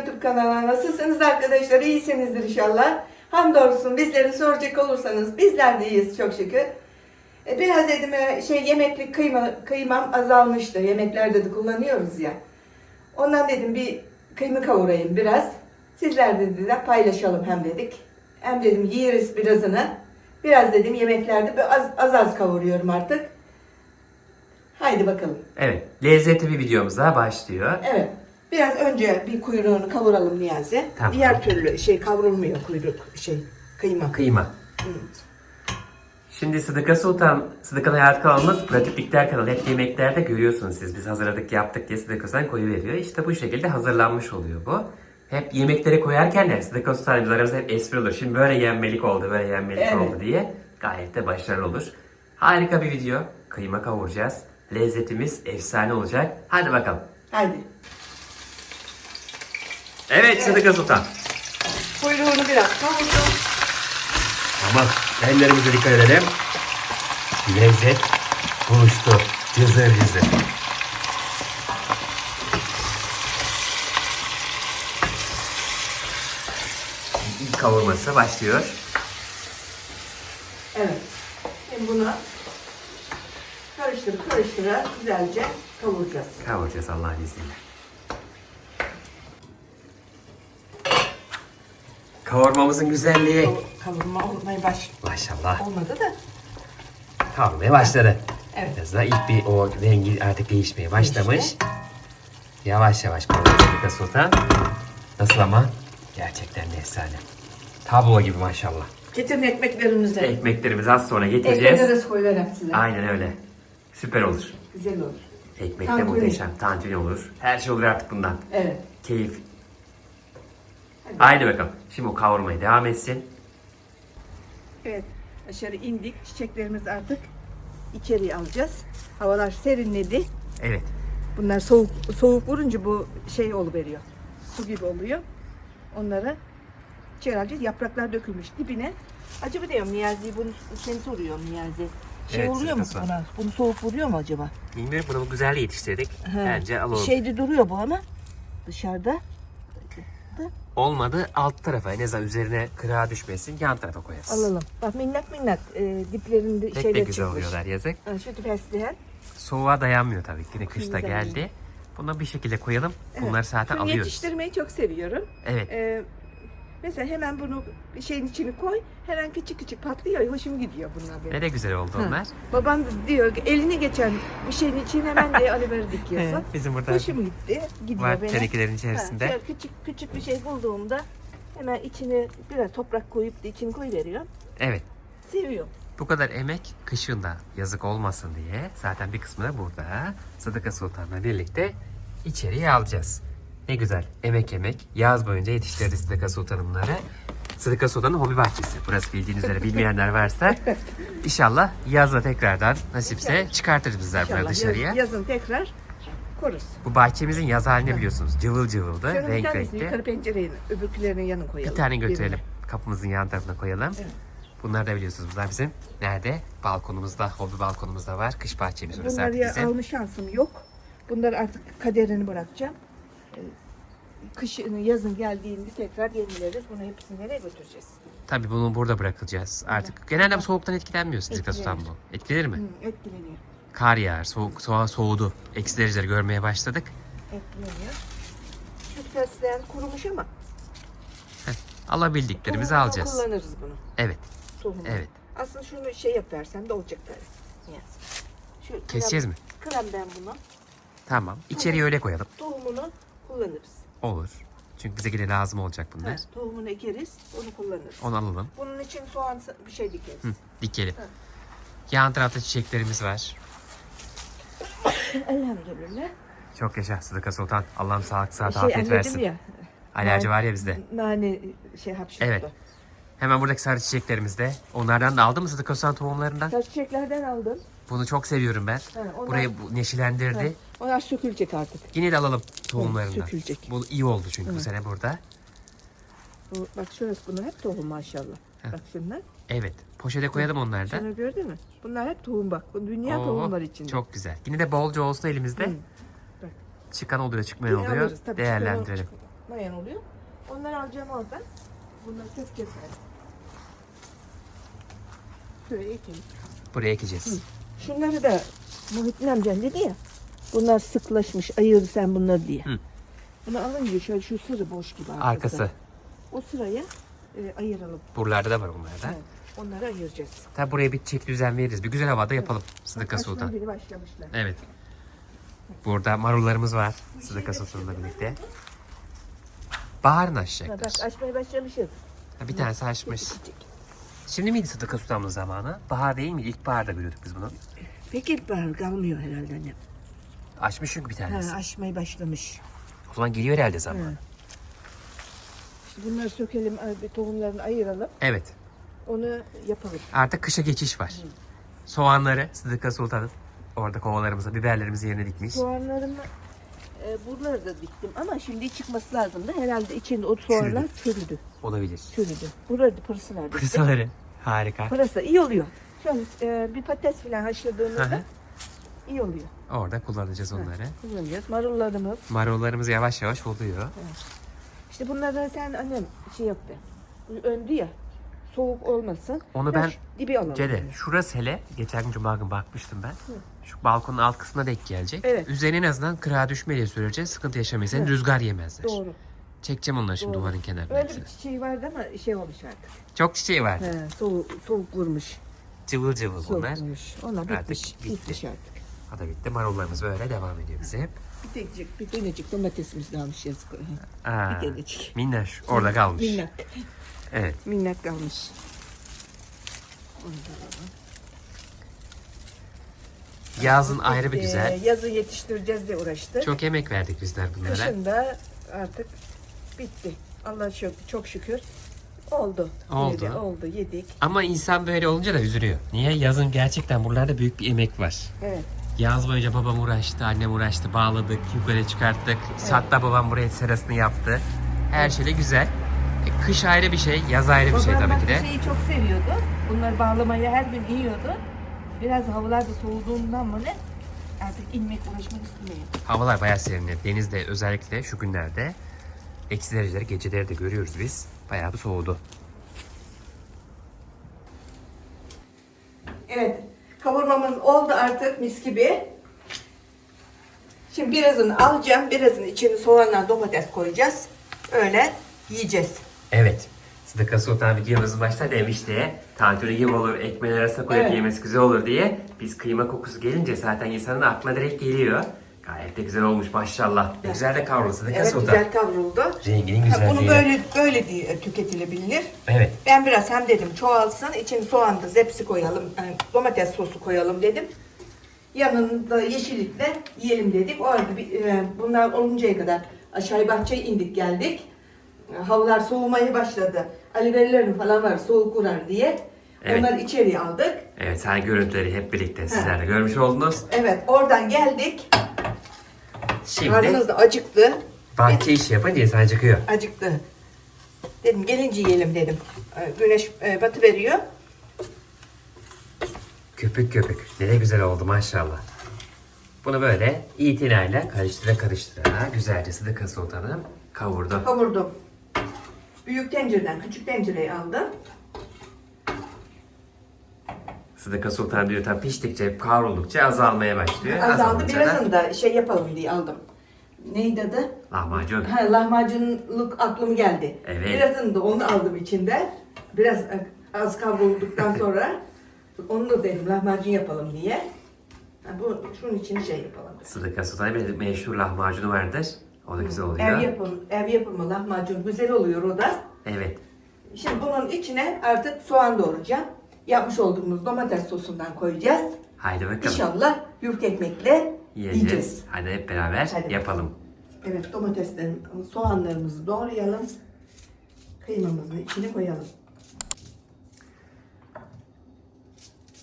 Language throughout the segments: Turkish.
YouTube kanalına. Nasılsınız arkadaşlar? İyisinizdir inşallah. Hamdolsun bizleri soracak olursanız bizler de iyiyiz çok şükür. E, biraz dedim şey yemeklik kıyma, kıymam azalmıştı. Yemeklerde de kullanıyoruz ya. Ondan dedim bir kıyma kavurayım biraz. Sizler de dediler paylaşalım hem dedik. Hem dedim yiyeriz birazını. Biraz dedim yemeklerde bir az az, az kavuruyorum artık. Haydi bakalım. Evet, lezzetli bir videomuza başlıyor. Evet. Biraz önce bir kuyruğunu kavuralım Niyazi. Tamam. Diğer türlü şey kavrulmuyor kuyruk şey kıyma. Kıyma. Hı. Şimdi Sıdıka Sultan, Sıdıka'nın hayat kanalımız Pratiklikler kanalı. Hep yemeklerde görüyorsunuz siz. Biz hazırladık yaptık diye Sıdıka Sultan koyu veriyor. İşte bu şekilde hazırlanmış oluyor bu. Hep yemeklere koyarken de Sıdıka Sultan biz aramızda hep espri olur. Şimdi böyle yenmelik oldu, böyle yenmelik Evet. oldu diye gayet de başarılı olur. Harika bir video. Kıyma kavuracağız. Lezzetimiz efsane olacak. Hadi bakalım. Haydi. Evet Sıdıka Sultan. Kuyruğunu biraz kavurdum. Aman ellerimize dikkat edelim. Lezzet buluştu. Cızır cızır. İlk kavurması başlıyor. Evet. Şimdi bunu karıştırıp karıştırarak güzelce kavuracağız. Kavuracağız Allah'ın izniyle. Kavurmamızın güzelliği. Kavurma olmaya baş Maşallah. olmadı da. Kavurmaya başladı. Evet. Biraz daha ilk bir o rengi artık değişmeye başlamış. Yavaş yavaş kavuruyor Sıdıka Sultan. Nasıl ama? Gerçekten de efsane. Tablo gibi maşallah. Getirin ekmeklerinizi. Ekmeklerimizi az sonra getireceğiz. Ekmeklere koyuver hepsini. Aynen öyle. Süper olur. Güzel olur. Ekmek de Tantuni. muhteşem. Tantuni olur. Her şey olur artık bundan. Evet. Keyif. Haydi bakalım. Şimdi o kavurmaya devam etsin. Evet. Aşağı indik. Çiçeklerimiz artık içeriye alacağız. Havalar serinledi. Evet. Bunlar soğuk soğuk vurunca bu şey oluveriyor. Su gibi oluyor. Onlara içeri alacağız. Yapraklar dökülmüş dibine. Acaba diyorum Niyazi bunu seni soruyorum Niyazi. Şey Evet, oluyor mu sıkıntı var. buna? Bunu soğuk vuruyor mu acaba? Bilmiyorum bunu güzel yetiştirdik. He. Bence alalım. Şeyde duruyor bu ama dışarıda. Olmadı alt tarafa en azından üzerine kırağa düşmesin yan tarafa koyarız. Alalım. Bak minnak minnak e, diplerinde Pek de şeyler güzel çıkmış. oluyorlar yazık. Ha, Şu fesleğen. Soğuğa dayanmıyor tabii. Yine kışta Güzel. geldi. Bunu bir şekilde koyalım. Evet. Bunları zaten Şunu alıyoruz. yetiştirmeyi çok seviyorum. Evet. Ee, mesela hemen bunu şeyin içine koy. Her an küçük küçük patlıyor. Hoşum gidiyor bunlar benim. Ne de güzel oldu Ha. onlar. Babam diyor ki, eline geçen bir şeyin içine hemen de aloe dikiyorsun. Evet, bizim burada Hoşum gitti. Gidiyor var benim. tenekelerin Ha, içerisinde. şöyle küçük küçük bir şey bulduğumda hemen içine biraz toprak koyup da içine koy veriyorum. Evet. Seviyorum. Bu kadar emek kışında yazık olmasın diye zaten bir kısmını da burada Sıdıka Sultan'la birlikte içeriye alacağız. Ne güzel emek emek yaz boyunca yetiştirdi Sıdıka Sultan bunları. Sıdıka Sultan'ın hobi bahçesi. Burası bildiğiniz üzere bilmeyenler varsa inşallah yazla tekrardan nasipse çıkartırız bizler İnşallah buraya dışarıya. yaz- yazın tekrar koruz. Bu bahçemizin yaz halini biliyorsunuz. Cıvıl cıvıldı, Şöyle bir renk tanesini renkli. yukarı pencerenin öbürkülerinin yanına koyalım. Bir tane götürelim. Kapımızın yan tarafına koyalım. Evet. Bunlar da biliyorsunuz bunlar bizim nerede? Balkonumuzda, hobi balkonumuzda var. Kış bahçemiz burası Bunları artık ya bizim. alma şansım yok. Bunları artık kaderini bırakacağım. Ee, Kışın, yazın geldiğinde tekrar yenileriz. Bunu hepsini nereye götüreceğiz? Tabii bunu burada bırakacağız artık. Genelde bu soğuktan etkilenmiyor Etkilenir. Sultan bu. Etkilenir mi? Hı, etkileniyor. Kar yağar, soğuk, soğuğa soğudu. Eksi dereceleri görmeye başladık. Etkileniyor. Şu fesleğen kurumuş ama. Alabildiklerimizi tohumunu alacağız. kullanırız bunu. Evet, Tohumu. evet. Aslında şunu şey yap versem de olacak böyle. Şu krem- Keseceğiz mi? Kremden bunu. Tamam. İçeriye öyle koyalım. Tohumunu kullanırız. Olur. Çünkü bize yine lazım olacak bunlar. Ha, tohumunu ekeriz, onu kullanırız. Onu alalım. Bunun için soğan bir şey dikeriz. Hı, dikelim. Ha. Yan tarafta çiçeklerimiz var. Elhamdülillah. Çok yaşa Sıdıka Sultan. Allah'ım sağlık, sıhhat, Şey, afiyet versin. Ya, Alerji nane- var ya bizde. Nane şey hapşırttı. Evet. Hemen buradaki sarı çiçeklerimiz de. Onlardan da aldın mı Sıdıka Sultan tohumlarından? Sarı çiçeklerden aldım. Bunu çok seviyorum ben. Ha, onlar, Burayı bu neşelendirdi. ha, onlar sökülecek artık. Yine de alalım tohumlarından. sökülecek. Bu iyi oldu çünkü bu sene burada. Bu, bak şurası bunlar hep tohum maşallah. Heh. Bak şunlar. Evet. Poşete koyalım onları da. Şunu gördün mü? Bunlar hep tohum bak. Bu dünya Oo, tohum var içinde. Çok güzel. Yine de bolca olsun elimizde. Hı. Bak. Çıkan oluyor, çıkmayan Yine oluyor. alırız tabii. Değerlendirelim. Çıkan- çıkmayan oluyor. Onları alacağım oradan. Bunları sökeceğiz. yani. Şöyle ekelim. Buraya ekeceğiz. Şunları da Muhittin amcan dedi ya. Bunlar sıklaşmış. Ayır sen bunları diye. Hı. Bunu alınca şöyle şu sırı boş gibi arkası. Arkası. O sıraya e, ayıralım. Buralarda da var onlarda. Evet. Onları ayıracağız. Tabi buraya bir çek düzen veririz. Bir güzel havada yapalım Sıdıka Açma Sultan. biri başlamışlar. Evet. Burada marullarımız var. Sıdıka Sultan'la birlikte. Baharın Ha, açacaklar. bak açmaya başlamışız. Ha, bir tanesi açmış. Şimdi miydi Sıdıka Sultan'ın zamanı? Bahar değil mi? İlkbaharda görüyorduk biz bunu. Pek ilkbahar kalmıyor herhalde annem. Açmış çünkü bir tanesi. Ha, açmaya başlamış. O zaman geliyor herhalde zaman. Ha. İşte bunları sökelim, ay- tohumlarını ayıralım. Evet. Onu yapalım. Artık kışa geçiş var. Soğanları Sıdıka Sultan'ın orada kovalarımıza, biberlerimizi yerine dikmiş. Soğanlarımı e, buraları da diktim ama şimdi çıkması lazım da herhalde içinde o soğanlar çürüdü. Olabilir. Çürüdü. Burada pırsalar diktim. Pırsaları. Harika. Pırasa iyi oluyor. Şöyle e, bir patates falan Hı haşladığımızda hı. iyi oluyor. Orada kullanacağız onları. Kullanacağız. Marullarımız. Marullarımız yavaş yavaş oluyor. İşte bunları sen annem şey yaptı. Öndü ya. Soğuk olmasın. Onu ben- dibi alalım. Cede, şurası hele, geçen gün cuma günü bakmıştım ben. Şu balkonun alt kısmına denk gelecek. Evet. Üzerine en azından kırağa düşmediği sürece sıkıntı yaşamayız. Yani Evet. rüzgar yemezler. Doğru. Çekeceğim onları şimdi Doğru. duvarın kenarına. Öyle hepsini. bir çiçeği vardı ama şey olmuş artık. Çok çiçeği var. He, soğuk, soğuk vurmuş. Cıvıl cıvıl Soğuk bunlar. vurmuş. Ona Artık bitmiş. bitti. Bitmiş artık. O da bitti. Marullarımız böyle devam ediyor bize. Bir tekcik, bir tanecik domatesimiz kalmış yazık. Aa, Bir tanecik. minnoş. Orada kalmış. Minnak. Evet. Minnak kalmış. Yazın ayrı bir güzel. Yazı yetiştireceğiz diye uğraştık. Çok emek verdik bizler bunlara. Kışın da artık bitti. Allah çok, çok şükür. Oldu. Oldu. Yedi, oldu. Yedik. Ama insan böyle olunca da üzülüyor. Niye? Yazın gerçekten buralarda büyük bir emek var. Evet. Yaz boyunca babam uğraştı, annem uğraştı, bağladık, yukarı çıkarttık. Hatta babam buraya serasını yaptı. Her şeyle güzel. E, kış ayrı bir şey, yaz ayrı bir şey Babam tabii ki de. şeyi çok seviyordu. Bunları bağlamayı her gün yiyordu. Biraz havalar da soğuduğundan mı ne? Artık inmek uğraşmak istemiyor. Havalar bayağı serinledi. Denizde özellikle şu günlerde eksi dereceleri geceleri de görüyoruz biz. Bayağı bir soğudu. Evet. Kavurmamız oldu artık mis gibi. Şimdi birazını alacağım. Birazını içine soğanla domates koyacağız. Öyle yiyeceğiz. Evet. Sıdıka Sultan videomuzun başta demişti. Tantuni gibi olur, ekmeğin arasına koyup Evet. yemesi güzel olur diye. Biz kıyma kokusu gelince zaten insanın aklına direkt geliyor. Gayet de güzel olmuş maşallah. Ne güzel de kavruldu Sıdıka Evet Sultan. güzel kavruldu. Renginin Ha, güzelliği. bunu böyle böyle diye tüketilebilir. Evet. Ben biraz hem dedim çoğalsın, içine soğan da zepsi koyalım, yani domates sosu koyalım dedim. Yanında yeşillikle yiyelim dedik. O arada bir, e, bunlar oluncaya kadar aşağı bahçeye indik geldik. E, Havalar soğumaya başladı. Aliverilerin falan var soğuk vurar diye. Evet. Onları içeriye aldık. Evet, sen görüntüleri hep birlikte sizler de görmüş oldunuz. Evet oradan geldik. Şimdi Karnımız da acıktı. bahçe işi yapınca insan acıkıyor. Acıktı. Dedim gelince yiyelim dedim. E, Güneş e, batı veriyor. Köpük köpük. Ne güzel oldu maşallah. Bunu böyle itinayla karıştıra karıştıra güzelce Sıdıka Sultan'ım kavurdu. Kavurdum. Büyük tencereden küçük tencereyi aldım. Sıdıka Sultan diyor tam piştikçe kavruldukça azalmaya başlıyor. Azaldı. Azalınca da Birazını da şey yapalım diye aldım. Neydi adı? Lahmacun. Ha, lahmacunluk aklım geldi. Evet. Birazını da onu aldım içinde. Biraz az kavrulduktan sonra onu da dedim lahmacun yapalım diye. Ha, bu şunun için şey yapalım. Sıdıka Sultan'ın bir meşhur lahmacunu vardır. O da güzel oluyor. Ev yapımı, ev yapımı lahmacun güzel oluyor o da. Evet. Şimdi bunun içine artık soğan doğrayacağım. Yapmış olduğumuz domates sosundan koyacağız. Haydi bakalım. İnşallah yufka ekmekle Yiyeceğiz. yiyeceğiz. Hadi hep beraber Hadi. yapalım. Evet domateslerin, soğanlarımızı doğrayalım. Kıymamızın içine koyalım.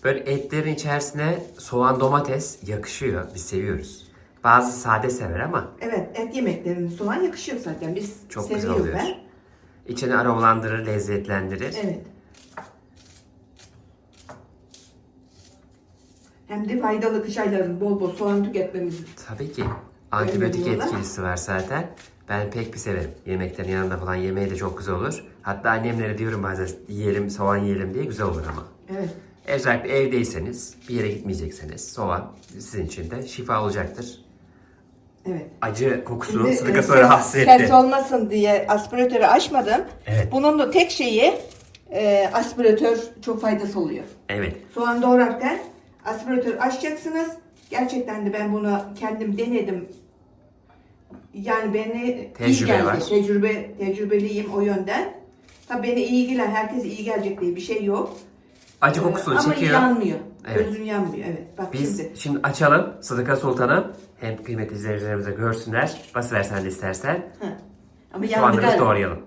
Böyle etlerin içerisine soğan domates yakışıyor. Biz seviyoruz. Bazı sade sever ama Evet et yemeklerinin soğan yakışıyor zaten. Biz Çok güzel seviyoruz oluyor. ben. içini aromalandırır, lezzetlendirir. Evet. Hem de faydalı kış aylarında bol bol soğan tüketmemiz. Tabii ki. Antibiyotik Öyle etkisi var zaten. Ben pek bir severim. Yemeklerin yanında falan yemeği de çok güzel olur. Hatta annemlere diyorum bazen yiyelim, soğan yiyelim diye güzel olur ama. Evet. Özellikle evdeyseniz, bir yere gitmeyecekseniz soğan sizin için de şifa olacaktır. Evet. Acı kokusu Şimdi, sıdıka e, rahatsız etti. Ses olmasın diye aspiratörü açmadım. Evet. Bunun da tek şeyi e, aspiratör çok faydası oluyor. Evet. Soğan doğrarken aspiratör açacaksınız. Gerçekten de ben bunu kendim denedim. Yani beni Tecrübe iyi geldi. var. Tecrübe, tecrübeliyim o yönden. Tabii beni iyi gelen, herkese iyi gelecek diye bir şey yok. Acı Ee, kokusunu Ama çekiyor. yanmıyor. Evet. Gözün yanmıyor. Evet. Bak Biz şimdi. şimdi. açalım Sıdıka Sultan'ım. Hem kıymetli izleyicilerimize görsünler. Basıversen de istersen. Heh. Ama yandı galiba. doğrayalım.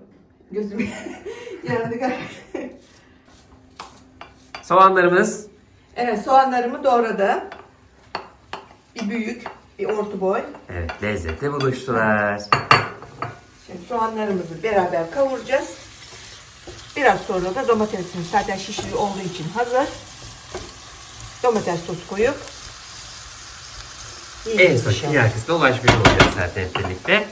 Gözüm yandı galiba. Soğanlarımız Evet soğanlarımı doğradım. Bir büyük, bir orta boy. evet lezzetli buluştular. Şimdi soğanlarımızı beraber kavuracağız. Biraz sonra da domatesimiz zaten şişli olduğu için hazır. Domates sos koyup En son kısmına ulaşmış olacağız zaten hep birlikte.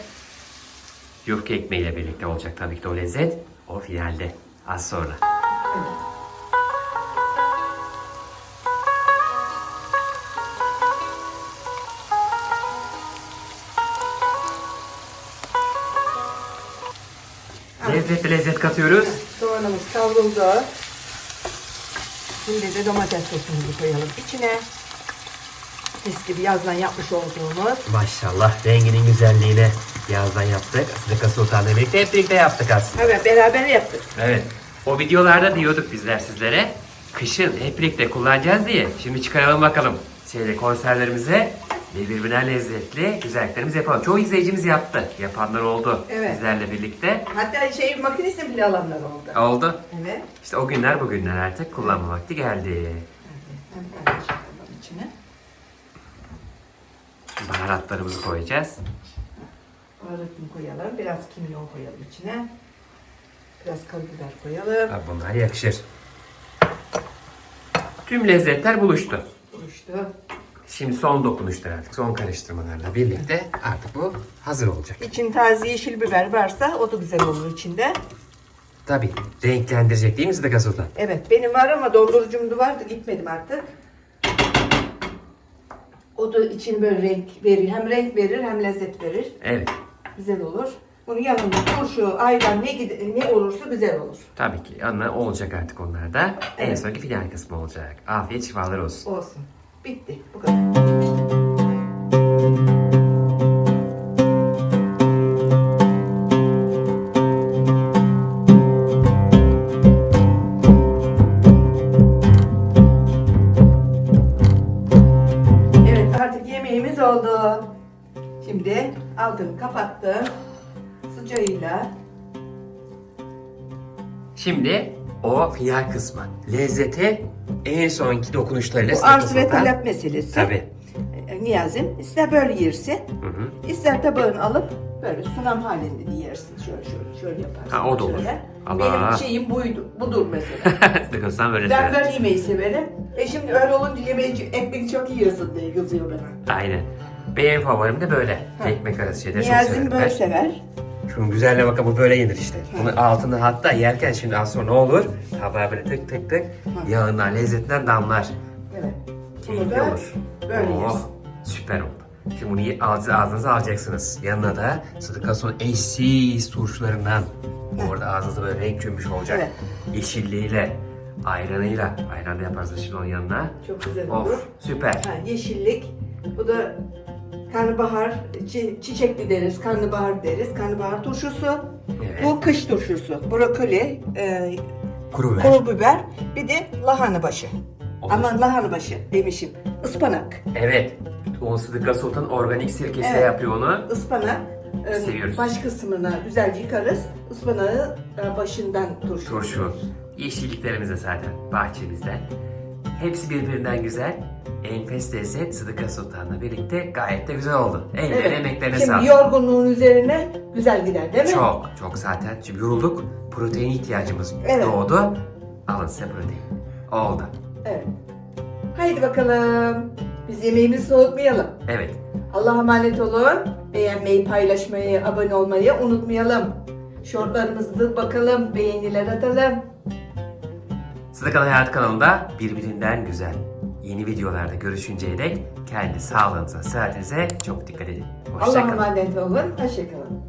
Yufka ekmeğiyle birlikte olacak tabii ki de o lezzet. O finalde. Az sonra. Lezzetli lezzet katıyoruz. Soğanımız kavruldu. Şimdi de domates sosumuzu koyalım içine. Mis gibi yazdan yapmış olduğumuz. Maşallah renginin güzelliğine yazdan yaptık. Sıdıka Sultan'la birlikte hep birlikte yaptık aslında. Evet beraber yaptık. Evet. O videolarda diyorduk bizler sizlere. Kışın hep birlikte kullanacağız diye. Şimdi çıkaralım bakalım. Şeyde konserlerimize ve birbirinden lezzetli güzelliklerimizi yapalım. Çoğu izleyicimiz yaptı. Yapanlar oldu Evet. bizlerle birlikte. Hatta şey makinesini bile alanlar oldu. Oldu. Evet. İşte o günler bugünler artık kullanma vakti geldi. Hem karıştıralım içine. Baharatlarımızı koyacağız. Baharatını koyalım. Biraz kimyon koyalım içine. Biraz karabiber koyalım. Ha, Bunlar yakışır. Tüm lezzetler buluştu. Buluştu. Şimdi son dokunuşlar artık. Son karıştırmalarla birlikte artık bu hazır olacak. İçin taze yeşil biber varsa o da güzel olur içinde. Tabii renklendirecek değil mi Sıdıka Sultan? Evet benim var ama dondurucum da vardı gitmedim artık. O da için böyle renk verir. Hem renk verir hem lezzet verir. Evet. Güzel olur. Bunun yanında turşu, ayran ne, gide- ne olursa güzel olur. Tabii ki yanına olacak artık onlar da. En Evet. sonki final kısmı olacak. Afiyet şifalar olsun. Olsun. Bitti. Bu kadar. Yemeğimiz oldu. Şimdi altını kapattım. Sıcağıyla. Şimdi o final kısmı. Lezzeti en sonki dokunuşlarıyla Bu arz ve talep meselesi. Tabii. E, Niyazim ister böyle yersin, Hı hı. ister tabağını alıp böyle sunam halinde de yersin. Şöyle şöyle şöyle yaparsın. Ha, o da olur. şöyle. Allah. Benim şeyim buydu, budur mesela. Sıdıka Sultan böyle ben sever. böyle yemeği severim. E şimdi öyle olunca yemeği ekmeği çok yiyorsun diye kızıyor bana. Aynen. Benim favorim de böyle. Ekmek arası şeyleri çok Niyazim severim. böyle ben. sever. Şunun güzelliğine bakın bu böyle yenir işte. Bunun altında hatta yerken şimdi az sonra ne olur? Tabağa böyle tık tık tık yağından lezzetinden damlar. Evet. Bunu Keyifli da olur. böyle Oh, yersin. Süper oldu. Şimdi bunu ye- ağzı, ağzınıza alacaksınız. Yanına da Sıdıka Son eşsiz turşularından. Orada ağzınıza böyle renk cümbüş olacak. Yeşilliğiyle, ayranıyla. Ayran da yaparsınız şimdi onun yanına. Çok güzel olur. Of süper. Ha, yeşillik. Bu da karnabahar, çi- çiçekli deriz, karnabahar deriz. Karnabahar turşusu. Evet. Bu kış turşusu. Brokoli, e, Kuru biber. kuru biber, bir de lahana başı. Olur. Aman lahana başı demişim. Ispanak. Evet. O Sıdıka Sultan organik sirkesiyle Evet. yapıyor onu. Ispanak. e, Seviyoruz. Baş kısmına güzelce yıkarız. Ispanağı e, başından turşu. Turşu. Yeşilliklerimiz de zaten bahçemizden. Hepsi birbirinden güzel. Enfes lezzet Sıdıka Sultan'la birlikte gayet de güzel oldu. Ellerine Evet. emeklerine Şimdi sağlık. yorgunluğun üzerine güzel gider değil mi? Çok çok zaten. Şimdi yorulduk. Protein ihtiyacımız Evet. doğdu. Alın size protein. Oldu. Evet. Haydi bakalım. Biz yemeğimizi soğutmayalım. Evet. Allah'a emanet olun. Beğenmeyi, paylaşmayı, abone olmayı unutmayalım. Şortlarımızı bakalım, beğeniler atalım. Sıdıkan Hayat kanalında birbirinden güzel yeni videolarda görüşünceye dek kendi sağlığınıza, sıhhatinize çok dikkat edin. Allah'a Hoşçakalın. emanet olun. Hoşçakalın.